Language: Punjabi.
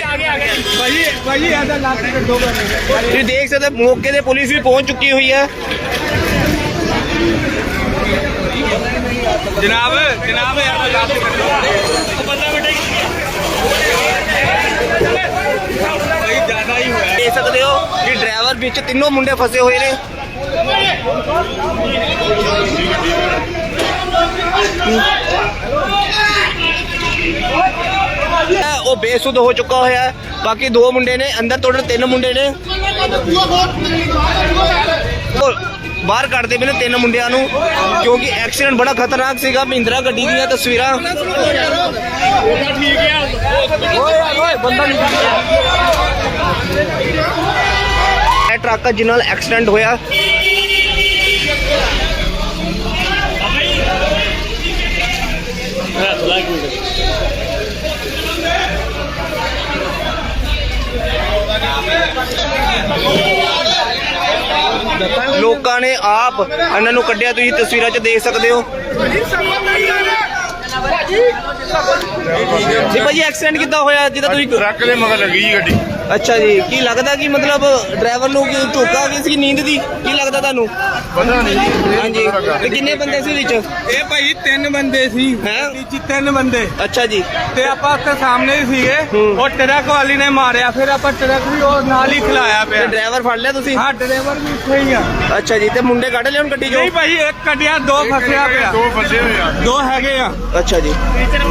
ਭਾਜੀ ਭਾਜੀ ਇਹਦਾ ਤੁਸੀਂ ਦੇਖ ਸਕਦੇ ਹੋ ਮੌਕੇ ਤੇ ਪੁਲਿਸ ਵੀ ਪਹੁੰਚ ਚੁੱਕੀ ਹੋਈ ਹੈ ਜਨਾਬ ਜਨਾਬ ਯਾਰ ਲਾਸਟ ਟਿਕਟ ਦੋ ਬੰਦਾ ਬੇਟਾ ਭਾਈ ਜ਼ਿਆਦਾ ਹੀ ਹੋਇਆ। ਦੇਖ ਸਕਦੇ ਹੋ ਕਿ ਡਰਾਈਵਰ ਵਿੱਚ ਤਿੰਨੋਂ ਮੁੰਡੇ ਫਸੇ ਹੋਏ ਨੇ। ਉਹ ਬੇਸੁੱਧ ਹੋ ਚੁੱਕਾ ਹੋਇਆ ਹੈ। ਬਾਕੀ ਦੋ ਮੁੰਡੇ ਨੇ, ਅੰਦਰ ਟੋਟਲ ਤਿੰਨ ਮੁੰਡੇ ਨੇ। ਬਾਹਰ ਕੱਢਦੇ ਪਏ ਨੇ ਤਿੰਨ ਮੁੰਡਿਆਂ ਨੂੰ, ਕਿਉਂਕਿ ਐਕਸੀਡੈਂਟ ਬੜਾ ਖਤਰਨਾਕ ਸੀਗਾ। ਮਹਿੰਦਰਾ ਗੱਡੀ ਦੀਆਂ ਤਸਵੀਰਾਂ। ਓਏ ਓਏ ਬੰਦਾ ਨਹੀਂ ਇਹ ਟਰੱਕ ਜਿਨ੍ਹਾਂ ਨਾਲ ਐਕਸੀਡੈਂਟ ਹੋਇਆ। ਲੋਕਾਂ ਨੇ ਆਪ ਇਹਨਾਂ ਨੂੰ ਕੱਢਿਆ ਤੁਸੀਂ ਤਸਵੀਰਾਂ 'ਚ ਦੇਖ ਸਕਦੇ ਹੋ। ਜੀ ਭਾਜੀ ਐਕਸੀਡੈਂਟ ਕਿੱਦਾਂ ਹੋਇਆ? ਜਿਹਦਾ ਤੁਸੀਂ ਟਰੱਕ ਦੇ ਮਗਰ ਲੱਗੀ ਜੀ ਗੱਡੀ। ਅੱਛਾ ਜੀ ਕੀ ਲੱਗਦਾ ਕਿ ਮਤਲਬ ਡਰਾਈਵਰ ਨੂੰ ਕੀ ਝੋਕਾ ਗਈ ਸੀ ਨੀਂਦ ਦੀ? ਕੀ ਲੱਗਦਾ ਤੁਹਾਨੂੰ? ਪਤਾ ਨਹੀਂ ਜੀ ਹਾਂਜੀ ਤੇ ਕਿੰਨੇ ਬੰਦੇ ਸੀ ਵਿੱਚ? ਇਹ ਭਾਈ ਤਿੰਨ ਬੰਦੇ ਸੀ। ਹੈਂ? ਗੱਡੀ 'ਚ ਤਿੰਨ ਬੰਦੇ। ਅੱਛਾ ਜੀ। ਤੇ ਆਪਾਂ ਉੱਥੇ ਸਾਹਮਣੇ ਹੀ ਸੀਗੇ। ਹੂੰ। ਉਹ ਟਰੱਕ ਵਾਲੀ ਨੇ ਮਾਰਿਆ ਫਿਰ ਆਪਾਂ ਟਰੱਕ ਵੀ ਉਹ ਨਾਲ ਹੀ ਖਿਲਾਇਆ ਤੇ ਪਿਆ ਡਰਾਈਵਰ ਫੜ ਲਿਆ ਤੁਸੀਂ? ਹਾਂ ਡਰਾਈਵਰ ਵੀ ਇੱਥੇ ਹੀ ਆ। ਅੱਛਾ ਜੀ ਤੇ ਮੁੰਡੇ ਕੱਢ ਲਿਆ ਹੁਣ ਗੱਡੀ ਚੋਂ? ਨਹੀਂ ਭਾਈ ਇੱਕ ਕੱਢਿਆ ਦੋ ਫਸਿਆ ਪਿਆ। ਦੋ ਫਸੇ ਹੋਏ ਆ। ਦੋ ਹੈਗੇ ਆ। ਅੱਛਾ ਜੀ।